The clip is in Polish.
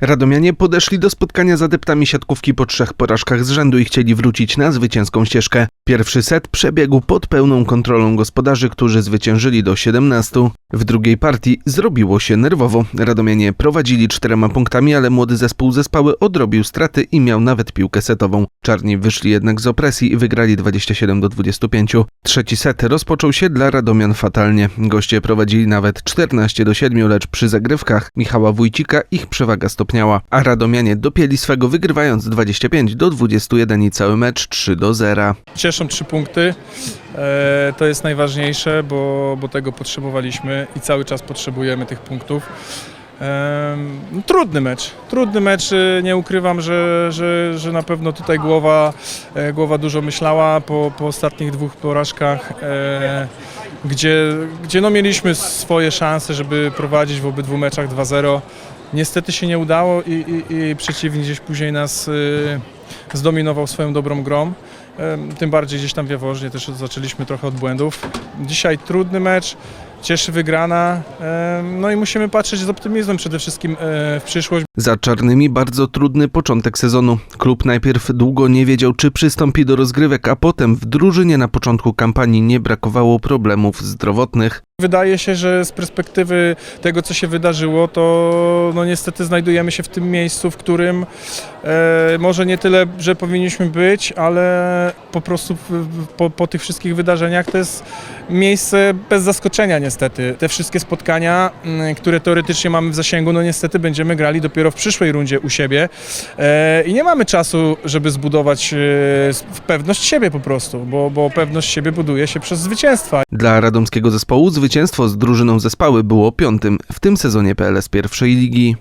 Radomianie podeszli do spotkania z adeptami siatkówki po trzech porażkach z rzędu i chcieli wrócić na zwycięską ścieżkę. Pierwszy set przebiegł pod pełną kontrolą gospodarzy, którzy zwyciężyli do 17. W drugiej partii zrobiło się nerwowo. Radomianie prowadzili czterema punktami, ale młody zespół zespały odrobił straty i miał nawet piłkę setową. Czarni wyszli jednak z opresji i wygrali 27 do 25. Trzeci set rozpoczął się dla Radomian fatalnie. Goście prowadzili nawet 14 do 7, lecz przy zagrywkach Michała Wójcika ich przewaga stopniała, a Radomianie dopięli swego wygrywając 25 do 21 i cały mecz 3 do 0. Cieszą trzy punkty. E, to jest najważniejsze, bo, bo tego potrzebowaliśmy i cały czas potrzebujemy tych punktów. No, trudny mecz, trudny mecz, e, nie ukrywam, że, że, że na pewno tutaj głowa, e, głowa dużo myślała po, po ostatnich dwóch porażkach, gdzie, gdzie no mieliśmy swoje szanse, żeby prowadzić w obydwu meczach 2-0. Niestety się nie udało i, i, i przeciwnik gdzieś później nas e, zdominował swoją dobrą grą. Tym bardziej gdzieś tam w Jaworznie też zaczęliśmy trochę od błędów. Dzisiaj trudny mecz, cieszy wygrana, no i musimy patrzeć z optymizmem przede wszystkim e, w przyszłość. Za czarnymi bardzo trudny początek sezonu. Klub najpierw długo nie wiedział, czy przystąpi do rozgrywek, a potem w drużynie na początku kampanii nie brakowało problemów zdrowotnych. Wydaje się, że z perspektywy tego, co się wydarzyło, to no niestety znajdujemy się w tym miejscu, w którym e, może nie tyle, że powinniśmy być, ale po prostu po, po tych wszystkich wydarzeniach to jest miejsce bez zaskoczenia niestety. Te wszystkie spotkania, mm, które teoretycznie mamy w zasięgu, no niestety będziemy grali dopiero w przyszłej rundzie u siebie e, i nie mamy czasu, żeby zbudować e, pewność siebie po prostu, bo, bo pewność siebie buduje się przez zwycięstwa. Dla radomskiego zespołu zwycięstwo z drużyną zespały było piątym w tym sezonie PLS pierwszej ligi.